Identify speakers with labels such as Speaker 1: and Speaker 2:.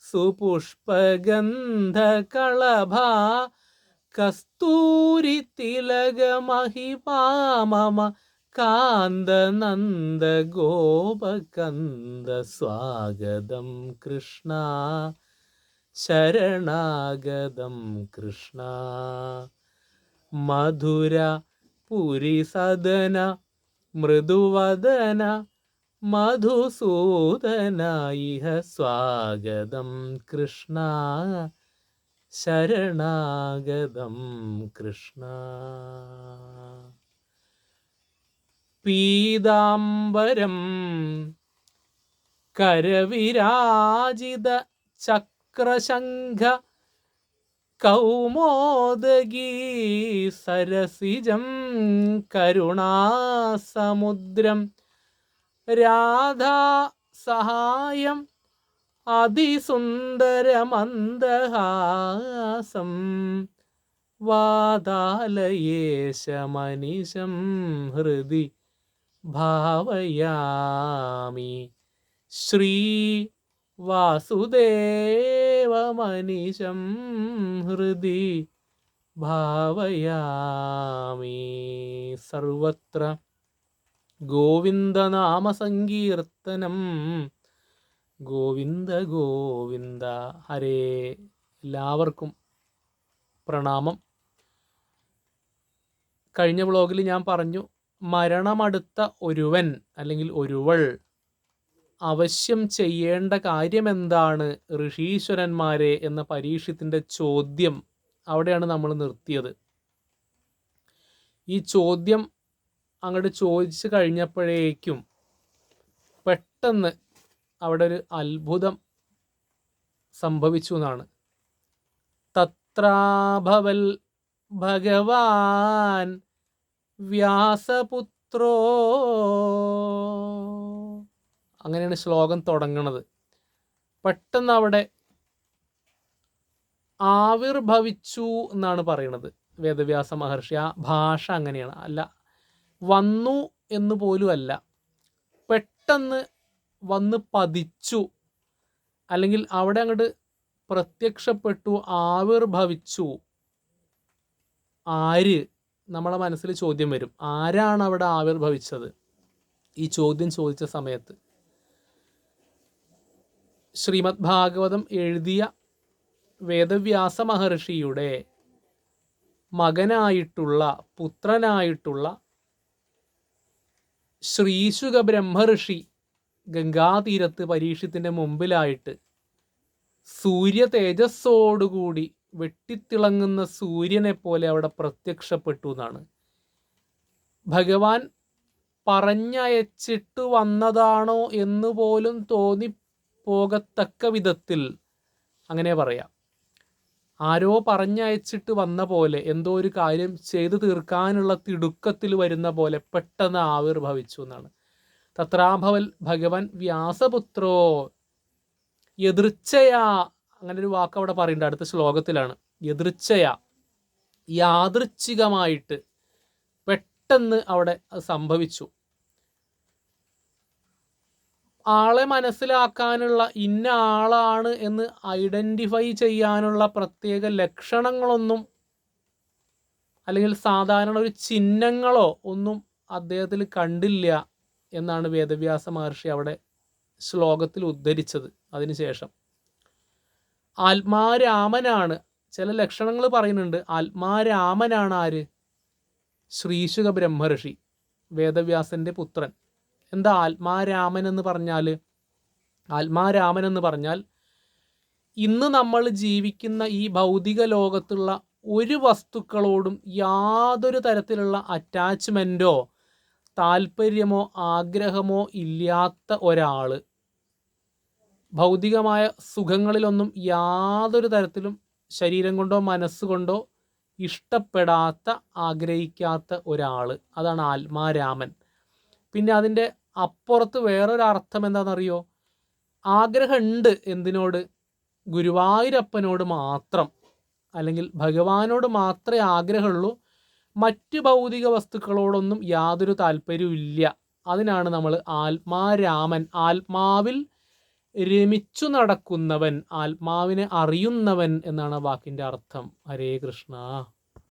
Speaker 1: സുപുഷ്പഗന്ധകളഭാ കസ്തൂരി തിലകമഹിമാ മമ കാന്തനന്ദ ഗോപകന്ദ സ്വാഗതം കൃഷ്ണ. ശരണാഗതം കൃഷ്ണ. മധുര പുരി സദന മൃദുവദന മധുസൂദന ഇഹ സ്വാഗതം കൃഷ്ണ. ശരണാഗതം കൃഷ്ണ. പീതാംബരം കരവിരാജിത ചക്രശംഖ കൗമോദഗീ സരസിജം കരുണാസമുദ്രം രാധാ സഹായം അതിസുന്ദരമന്ദഹാസം വാതാലയേശമനിശം ഹൃദി ഭാവയാമി ശ്രീ വാസുദേവമനിശം ഹൃദി ഭാവയാമി. സർവത്ര ഗോവിന്ദനാമസങ്കീർത്തനം. ഗോവിന്ദ ഗോവിന്ദ. ഹരേ എല്ലാവർക്കും പ്രണാമം. കഴിഞ്ഞ വ്ളോഗിൽ ഞാൻ പറഞ്ഞു മരണമടുത്ത ഒരുവൻ അല്ലെങ്കിൽ ഒരുവൾ അവശ്യം ചെയ്യേണ്ട കാര്യമെന്താണ് ഋഷീശ്വരന്മാരെ എന്ന പരീക്ഷത്തിന്റെ ചോദ്യം അവിടെയാണ് നമ്മൾ നിർത്തിയത്. ഈ ചോദ്യം അങ്ങോട്ട് ചോദിച്ചു കഴിഞ്ഞപ്പോഴേക്കും പെട്ടെന്ന് അവിടെ ഒരു അത്ഭുതം സംഭവിച്ചു എന്നാണ് തത്രാഭവൽ ഭഗവാൻ വ്യാസപുത്രോ അങ്ങനെയാണ് ശ്ലോകം തുടങ്ങണത്. പെട്ടെന്ന് അവിടെ ആവിർഭവിച്ചു എന്നാണ് പറയുന്നത് വേദവ്യാസ മഹർഷി. ആ ഭാഷ അങ്ങനെയാണ്. അല്ല വന്നു എന്ന് പോലും അല്ല. പെട്ടെന്ന് വന്ന് പതിച്ചു. അല്ലെങ്കിൽ അവിടെ അങ്ങോട്ട് പ്രത്യക്ഷപ്പെട്ടു ആവിർഭവിച്ചു. ആര്? നമ്മളെ മനസ്സിൽ ചോദ്യം വരും. ആരാണ് അവിടെ ആവിർഭവിച്ചത്? ഈ ചോദ്യം ചോദിച്ച സമയത്ത്. ശ്രീമദ് ഭാഗവതം എഴുതിയ വേദവ്യാസ മഹർഷിയുടെ മകനായിട്ടുള്ള പുത്രനായിട്ടുള്ള ശ്രീശുക ബ്രഹ്മഋഷി ഗംഗാതീരത്ത് പരീക്ഷത്തിന്റെ മുമ്പിലായിട്ട് സൂര്യ തേജസ്സോടുകൂടി വെട്ടിത്തിളങ്ങുന്ന സൂര്യനെ പോലെ അവിടെ പ്രത്യക്ഷപ്പെട്ടു എന്നാണ്. ഭഗവാൻ പറഞ്ഞയച്ചിട്ട് വന്നതാണോ എന്ന് പോലും തോന്നി പോകത്തക്ക വിധത്തിൽ അങ്ങനെ പറയാം. ആരോ പറഞ്ഞയച്ചിട്ട് വന്ന പോലെ എന്തോ ഒരു കാര്യം ചെയ്തു തീർക്കാനുള്ള തിടുക്കത്തിൽ വരുന്ന പോലെ പെട്ടെന്ന് ആവിർഭവിച്ചു എന്നാണ്. തത്രാഭവൽ ഭഗവാൻ വ്യാസപുത്രോ എതിർച്ചയാ അങ്ങനെ ഒരു വാക്ക് അവിടെ പറയുന്നുണ്ട് അടുത്ത ശ്ലോകത്തിലാണ്. എതിർച്ചയാ യാദൃച്ഛികമായിട്ട് പെട്ടെന്ന് അവിടെ സംഭവിച്ചു. ആളെ മനസ്സിലാക്കാനുള്ള ഇന്ന ആളാണ് എന്ന് ഐഡന്റിഫൈ ചെയ്യാനുള്ള പ്രത്യേക ലക്ഷണങ്ങളൊന്നും അല്ലെങ്കിൽ സാധാരണ ഒരു ചിഹ്നങ്ങളോ ഒന്നും അദ്ദേഹത്തിൽ കണ്ടില്ല എന്നാണ് വേദവ്യാസ മഹർഷി അവിടെ ശ്ലോകത്തിൽ ഉദ്ധരിച്ചത് അതിനുശേഷം. ആത്മാരാമനാണ് ചില ലക്ഷണങ്ങൾ പറയുന്നുണ്ട്. ആത്മാരാമനാണ് ആര്? ശ്രീശുക ബ്രഹ്മർഷി വേദവ്യാസന്റെ പുത്രൻ. എന്താ ആത്മാരാമൻ എന്ന് പറഞ്ഞാൽ ആത്മാരാമൻ എന്ന് പറഞ്ഞാൽ ഇന്ന് നമ്മൾ ജീവിക്കുന്ന ഈ ഭൗതിക ലോകത്തുള്ള ഒരു വസ്തുക്കളോടും യാതൊരു തരത്തിലുള്ള അറ്റാച്ച്മെന്റോ താല്പര്യമോ ആഗ്രഹമോ ഇല്ലാത്ത ഒരാൾ ഭൗതികമായ സുഖങ്ങളിലൊന്നും യാതൊരു തരത്തിലും ശരീരം കൊണ്ടോ മനസ്സുകൊണ്ടോ ഇഷ്ടപ്പെടാത്ത ആഗ്രഹിക്കാത്ത ഒരാൾ അതാണ് ആത്മാരാമൻ. പിന്നെ അതിന്റെ അപ്പുറത്ത് വേറൊരു അർത്ഥം എന്താണെന്നറിയോ? ആഗ്രഹമുണ്ട് എന്തിനോട്? ഗുരുവായൂരപ്പനോട് മാത്രം. അല്ലെങ്കിൽ ഭഗവാനോട് മാത്രമേ ആഗ്രഹമുള്ളൂ. മറ്റ് ഭൗതിക വസ്തുക്കളോടൊന്നും യാതൊരു താല്പര്യവും അതിനാണ് നമ്മൾ ആത്മാരാമൻ. ആത്മാവിൽ രമിച്ചു നടക്കുന്നവൻ. ആത്മാവിനെ അറിയുന്നവൻ എന്നാണ് വാക്കിന്റെ അർത്ഥം. ഹരേ കൃഷ്ണ.